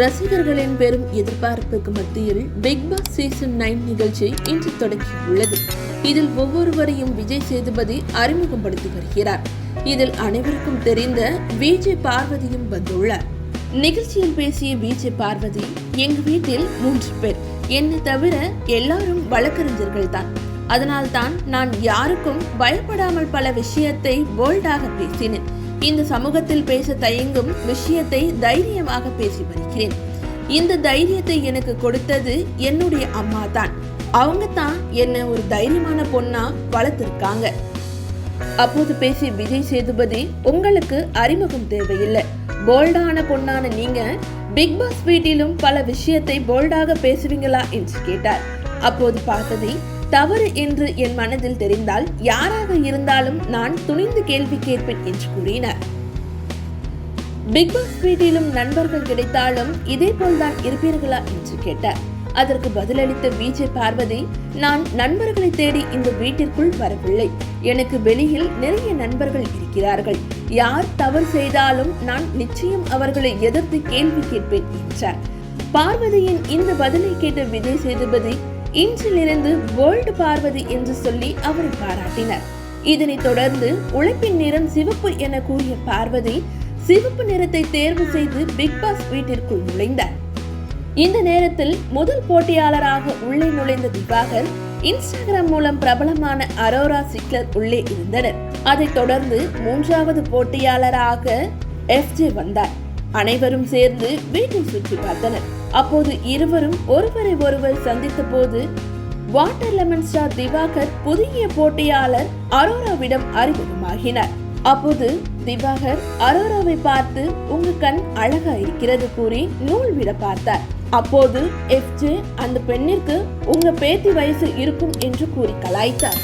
ரசிகர்களின் பெரும் எதிர்பார்ப்புக்கு மத்தியில் பிக் பாஸ் சீசன் நைன் நிகழ்ச்சி இன்று தொடங்கியுள்ளது. இதில் ஒவ்வொருவரையும் விஜய் சேதுபதி அறிமுகப்படுத்தி வருகிறார். இதில் அனைவருக்கும் தெரிந்த விஜய் பார்வதியும் வந்துள்ளார். நிகழ்ச்சியில் பேசிய விஜய் பார்வதி எங்க வீட்டில் மூன்று பேர். என்னை தவிர எல்லாரும் வழக்கறிஞர்கள் தான். அதனால்தான் நான் யாருக்கும் பயப்படாமல் பல விஷயத்தை போல்டாக பேசினேன். இந்த சமூகத்தில் பேச தயங்கும் விஷயத்தை தைரியமாக பேசி வருகிறேன். இந்த தைரியத்தை எனக்கு கொடுத்தது என்னுடைய அம்மா தான். அவங்க தான் என்ன ஒரு தைரியமான பொண்ணா வளர்த்துருக்காங்க. அப்போது பேசிய விஜய் சேதுபதி உங்களுக்கு அறிமுகம் தேவையில்லை. போல்டான பொண்ணான நீங்க பிக் பாஸ் வீட்டிலும் பல விஷயத்தை போல்டாக பேசுவீங்களா? என்று கேட்டார். அப்போது பார்த்ததை தவறு என்று என் மனதில் தெரிந்தால் யாராக இருந்தாலும் நான் துணிந்து கேள்வி கேட்பேன் என்று கூறினார். பிக் பாஸ் வீட்டிலும் நண்பர்கள் கிடைத்தாலும் இதே போல்தான் இருப்பீர்களா என்று கேட்டார். அதற்கு பதிலளித்த விஜய் பார்வதி நான் நண்பர்களை தேடி இந்த வீட்டிற்குள் வரவில்லை. எனக்கு வெளியில் நிறைய நண்பர்கள் இருக்கிறார்கள். யார் தவறு செய்தாலும் நான் நிச்சயம் அவர்களை எதிர்த்து கேள்வி கேட்பேன் என்றார். பார்வதியின் இந்த பதிலை கேட்ட விஜய் சேதுபதி இன்றிலிருந்து வேர்ல்டு பார்வதி என்று சொல்லி அவரை பாராட்டினார். இதனைத் தொடர்ந்து உழைப்பின் நிறம் சிவப்பு என கூறிய பார்வதி சிவப்பு நிறத்தை தேர்வு செய்து பிக் பாஸ் வீட்டிற்குள் நுழைந்தார். இந்த நேரத்தில் முதல் போட்டியாளராக உள்ளே நுழைந்த திவாகர் இன்ஸ்டாகிராம் மூலம் பிரபலமான அரோரா சிக்லர் உள்ளே இருந்தனர். அதைத் தொடர்ந்து மூன்றாவது போட்டியாளராக எஃப்ஜே வந்தார். அனைவரும் சேர்ந்து வீட்டை சுற்றி பார்த்தனர். அப்போது இருவரும் ஒருவரை ஒருவர் சந்தித்த போது வாட்டர் லெமன் ஸ்டார் திவாகர் புதிய போட்டியாளர் அரோராவிடம் அறிமுகமாகினார். அப்போது திவாகர் அரோராவை பார்த்து உங்க கண் அழகா இருக்கிறது கூறி நூல் விட பார்த்தார். அப்போது எஃப்ஜே அந்த பெண்ணிற்கு உங்க பேத்தி வயசு இருக்கும் என்று கூறி கலாய்த்தார்.